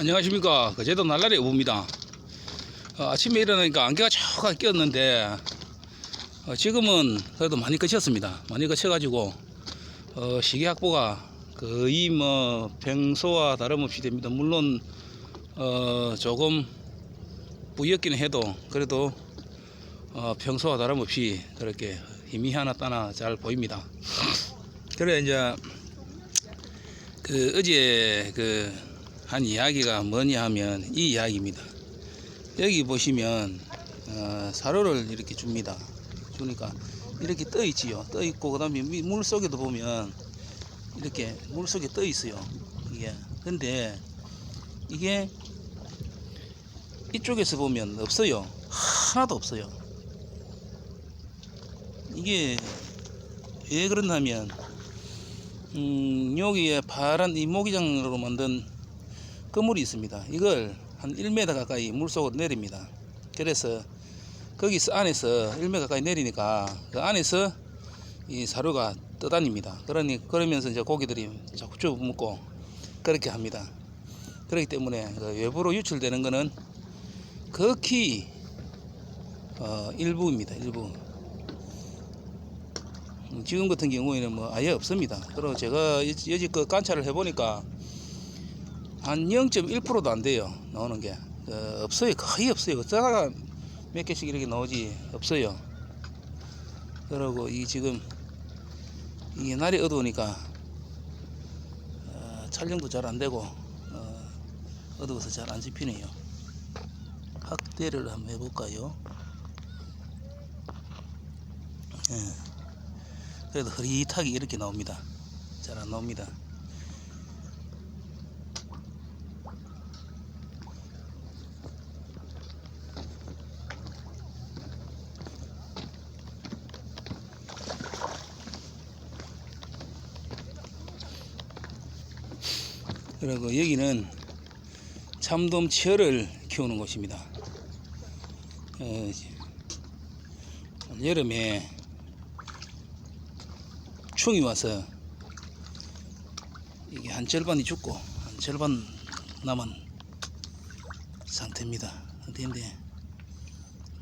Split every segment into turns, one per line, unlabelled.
안녕하십니까. 그제도 날라리 어부입니다. 어, 아침에 일어나니까 안개가 촉하게 꼈는데, 어, 지금은 그래도 많이 그쳤습니다. 많이 그쳐 가지고, 어, 시계 확보가 거의 뭐, 평소와 다름없이 됩니다. 물론, 어, 조금 뿌옇기는 해도, 그래도, 어, 평소와 다름없이 그렇게 힘이 하나 따나 잘 보입니다. 그래, 이제, 그, 어제 그, 한 이야기가 뭐냐 하면 이 이야기입니다. 여기 보시면 어, 사료를 이렇게 줍니다. 주니까 이렇게 떠 있지요. 떠 있고 그다음에 미- 물 속에도 보면 이렇게 물 속에 떠 있어요. 이게 근데 이게 이쪽에서 보면 없어요. 하나도 없어요. 이게 왜 그러냐면 음, 여기에 파란 이 모기장으로 만든 그물이 있습니다. 이걸 한 1m 가까이 물속으로 내립니다. 그래서 거기서 안에서 1m 가까이 내리니까 그 안에서 이 사료가 떠다닙니다. 그러니 그러면서 이제 고기들이 자꾸 쭉 먹고 그렇게 합니다. 그렇기 때문에 그 외부로 유출되는 거는 극히 어, 일부입니다. 일부. 음, 지금 같은 경우에는 뭐 아예 없습니다. 그리고 제가 여- 여지껏 관찰을 해보니까 한 0.1%도 안 돼요 나오는 게. 어, 없어요. 거의 없어요. 어쩌다가 몇 개씩 이렇게 나오지 없어요. 그러고 이 지금 이게 날이 어두우니까 어, 촬영도 잘 안 되고 어, 어두워서 잘안 잡히네요. 확대를 한번 해볼까요? 예. 그래도 흐릿하게 이렇게 나옵니다. 잘 안 나옵니다 그리고 여기는 참돔 치어를 키우는 곳입니다. 어, 여름에 충이 와서 이게 한 절반이 죽고 한 절반 남은 상태입니다. 상태인데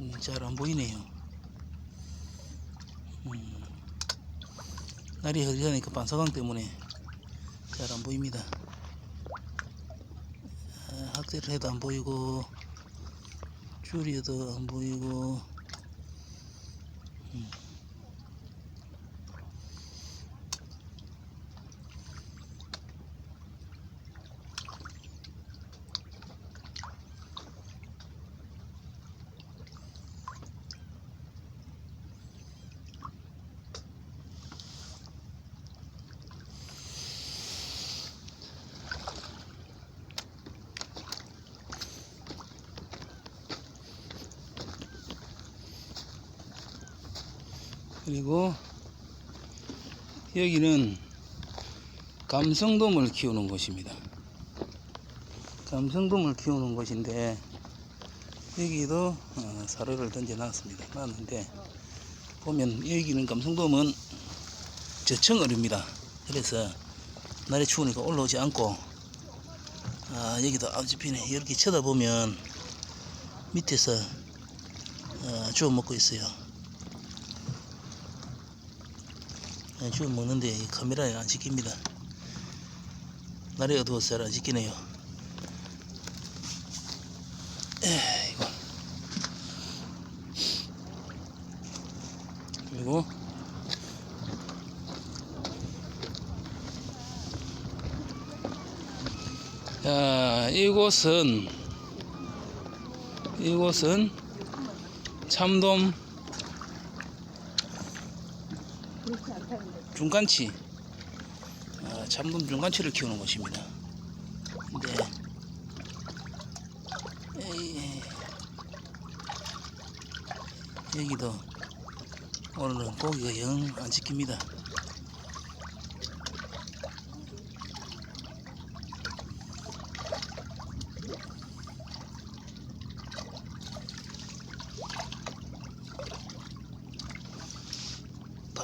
음, 잘안 보이네요. 음, 날이 흐리니까 반사광 때문에 잘 안 보입니다. 아, 학대를 해도 안 보이고 줄여도 안 보이고 그리고 여기는 감성돔을 키우는 곳입니다. 감성돔을 키우는 곳인데 여기도 어, 사료를 던져 놨습니다. 놨는데 보면 여기는 감성돔은 저층어류입니다. 그래서 날이 추우니까 올라오지 않고 아, 여기도 앞집이네 이렇게 쳐다보면 밑에서 어, 주워 먹고 있어요. 네, 주워 먹는데 이 카메라에 안 찍힙니다. 날이 어두워서 잘 안 찍히네요. 에이고. 그리고 자, 이곳은 이곳은 참돔 중간치 아, 참돔 중간치를 키우는 곳입니다. 근데 에이, 여기도 오늘은 고기가 영안 지킵니다.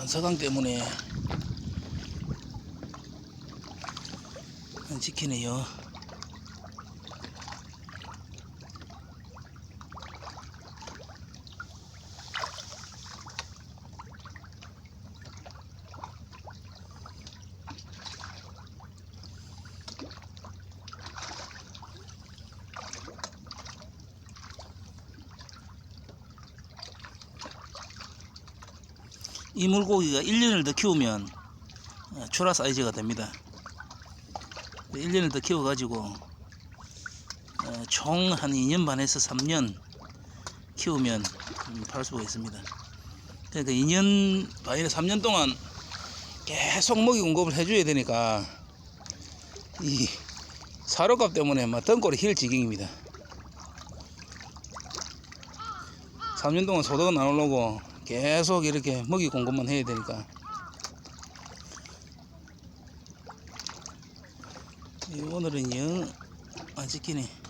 반사광 때문에 안 지키네요. 이 물고기가 1년을 더 키우면 어, 출하 사이즈가 됩니다. 1년을 더 키워 가지고 어, 총한 2년 반에서 3년 키우면 음, 팔 수가 있습니다. 그러니까 2년 반이나 3년 동안 계속 먹이 공급을 해줘야 되니까 이 사료값 때문에 막 등골이 힐 지경입니다. 3년 동안 소득은 안 올라오고 계속 이렇게 먹이 공급만 해야 되니까. 이 오늘은 영안 찍히네